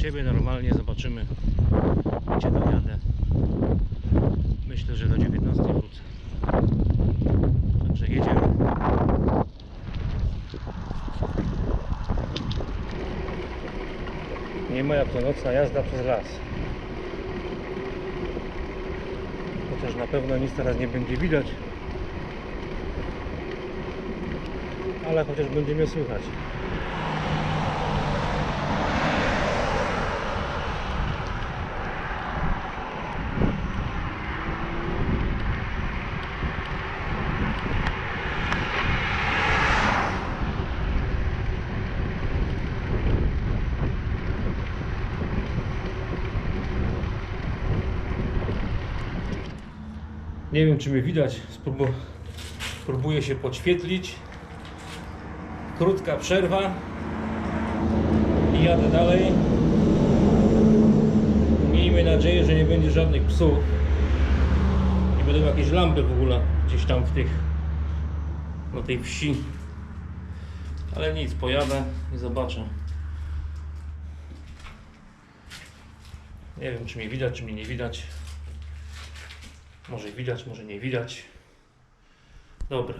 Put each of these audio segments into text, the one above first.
siebie normalnie, zobaczymy gdzie dojadę. Myślę, że do 19 wrócę. Także jedziemy. Nie ma jak to nocna jazda przez las. Chociaż na pewno nic teraz nie będzie widać. Ale chociaż będzie mnie słychać. Nie wiem czy mnie widać. Spróbu spróbuję się podświetlić. Krótka przerwa. I jadę dalej. Miejmy nadzieję, że nie będzie żadnych psów. Nie będą jakieś lampy w ogóle gdzieś tam w tych na tej wsi. Ale nic, pojadę i zobaczę. Nie wiem czy mnie widać, czy mnie nie widać. Może widać, może nie widać. Dobra.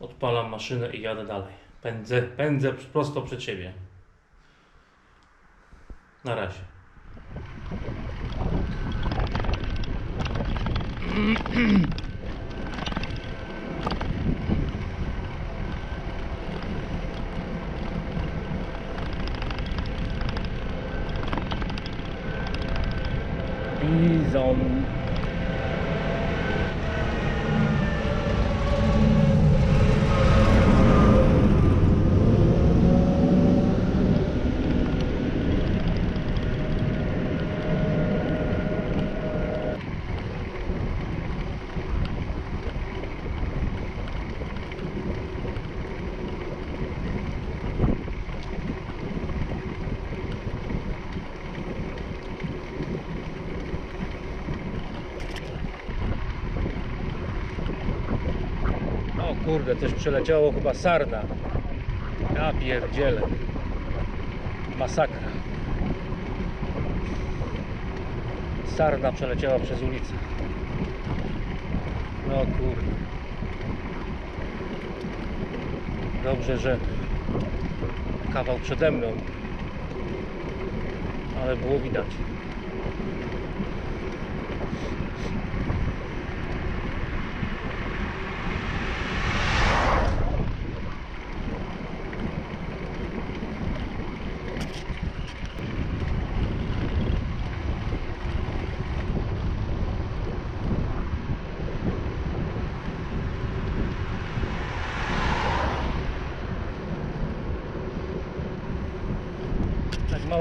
Odpalam maszynę i jadę dalej. Pędzę, pędzę prosto przed siebie. Na razie. Bizon. O kurde, coś przeleciało chyba sarna. Ja pierdzielę. Masakra. Sarna przeleciała przez ulicę. No kurde. Dobrze, że kawał przede mną. Ale było widać.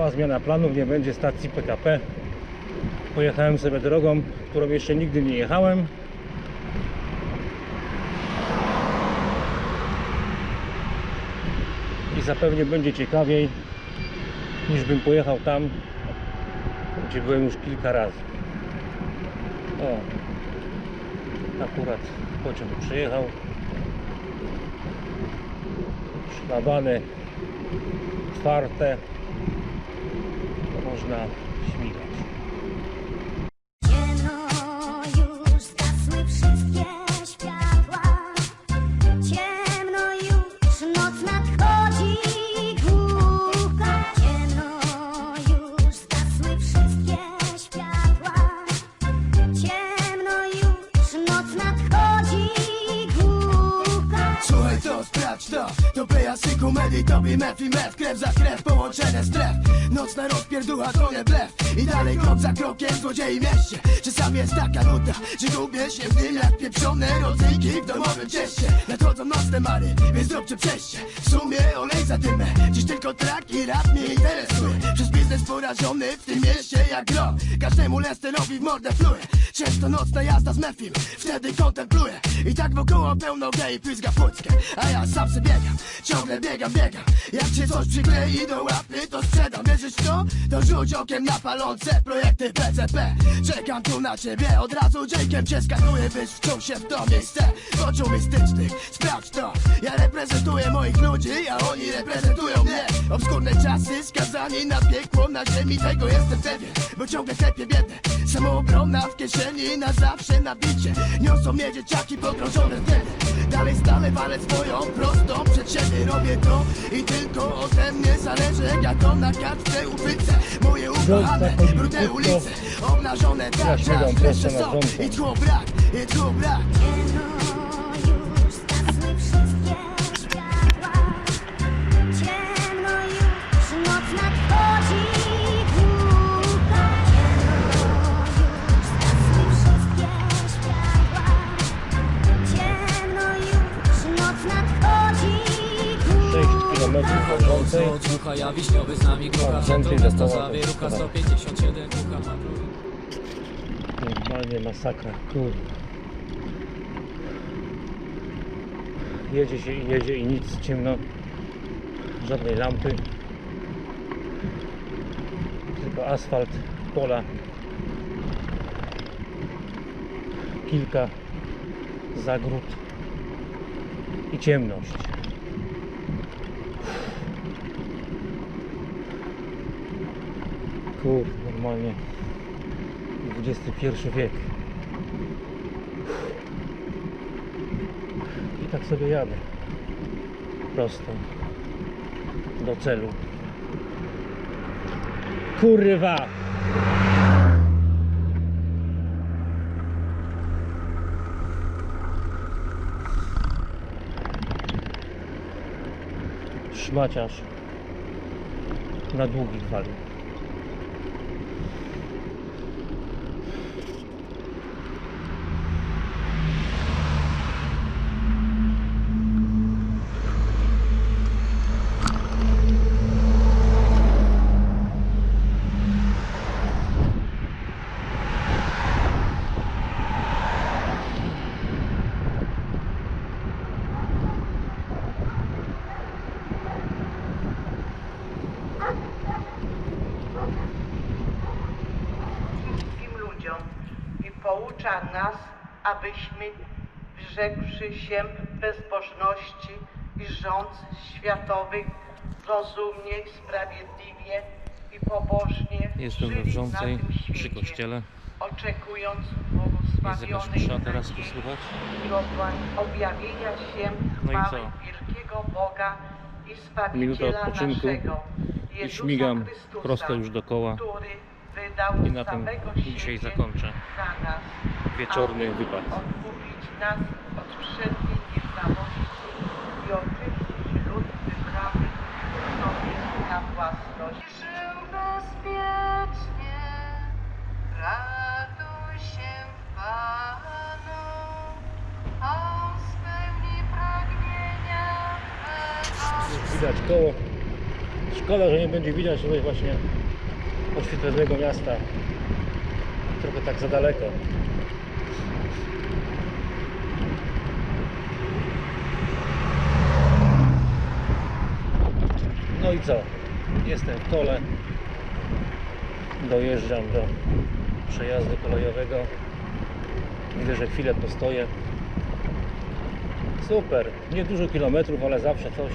Zmiana planów, nie będzie stacji PKP. Pojechałem sobie drogą, którą jeszcze nigdy nie jechałem. I zapewne będzie ciekawiej niż bym pojechał tam, gdzie byłem już kilka razy. O, akurat pociąg przyjechał. Szlabany otwarte można śmigać. Słuchaj to, sprawdź to. To pejasy komedii, tobie mef i mef Krew za krew, połączone stref. Nocna rozpierducha to nie blef. I dalej krok za krokiem złodziei mieście. Czasami jest taka nuta, że gubię się w nim Jak pieprzone rodzynki w domowym cieście. Nadchodzą nocne mary, więc zróbcie przejście. W sumie olej za dymę. Dziś tylko trak i rap mnie interesuje. Przez biznes porażony w tym mieście jak grom Każdemu Lesterowi w mordę pluje Często nocna jazda z mefim. Wtedy kontempluję. I tak wokoło pełno gej pryzga płuckę A ja sam sobie biegam, ciągle biegam, biegam. Jak się coś przyklei do łapy to sprzedam. Wierzysz w to? To rzuć okiem na palące projekty PCP Czekam tu na ciebie, od razu dziękiem cię skanuję Byś wczuł się w to miejsce. Poczuł mistycznych, sprawdź to. Ja reprezentuję moich ludzi, a oni reprezentują mnie. Obskurne czasy, skazani na piekło Na ziemi tego jestem pewien, bo ciągle klepię biedę Samoobrona w kieszeni, na zawsze na bicie. Niosą mnie dzieciaki pogrążone w tyle Dalej stale walę swoją prostą przed siebie. Robię to i tylko ode mnie zależy Jak to na kartce uchwycę Moje ukochane, brudne ulice. Obnażone tak, jeszcze na są. I tchu brak, i tchu brak Wiśniowy z nami Chodzącej Centrum miasta dostała zawierucha to 157 ducha ma Normalnie masakra, kurde. Jedzie się i jedzie i nic, ciemno. Żadnej lampy. Tylko asfalt, pola. Kilka zagród i ciemność. Kurde, normalnie. XXI wiek. I tak sobie jadę. Prosto. Do celu. Kurwa! Szmaciarz na długich wali. Poucza nas, abyśmy, wyrzekłszy się bezbożności i rząd światowych, rozumnie, sprawiedliwie i pobożnie Jestem we żyli wrzącej na tym przy świecie, kościele. oczekując błogosławionej teraz słychać? i objawienia się No i chwały co? wielkiego Boga i Minuta Zbawiciela odpoczynku naszego, I Jezusa śmigam Chrystusa, prosto już do koła. I na tym samego dzisiaj zakończę za nas, wieczorny aby wypad. Odkupić nas od wszelkiej nieprawości i oczyścić lud wybrany sobie na własność. Żył bezpiecznie, raduj się Panu, On spełni pragnienia. Widać koło. Szkoda, że nie będzie widać tutaj właśnie oświetlonego miasta. Trochę tak za daleko. No i co? Jestem w kole. Dojeżdżam do przejazdu kolejowego. Widzę, że chwilę postoję. Super, nie dużo kilometrów, ale zawsze coś.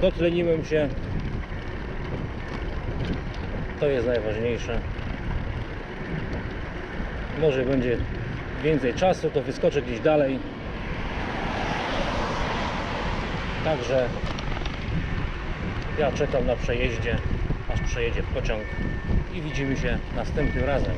Dotleniłem się. To jest najważniejsze. Może będzie więcej czasu, to wyskoczę gdzieś dalej. Także ja czekam na przejeździe, aż przejedzie pociąg i widzimy się następnym razem.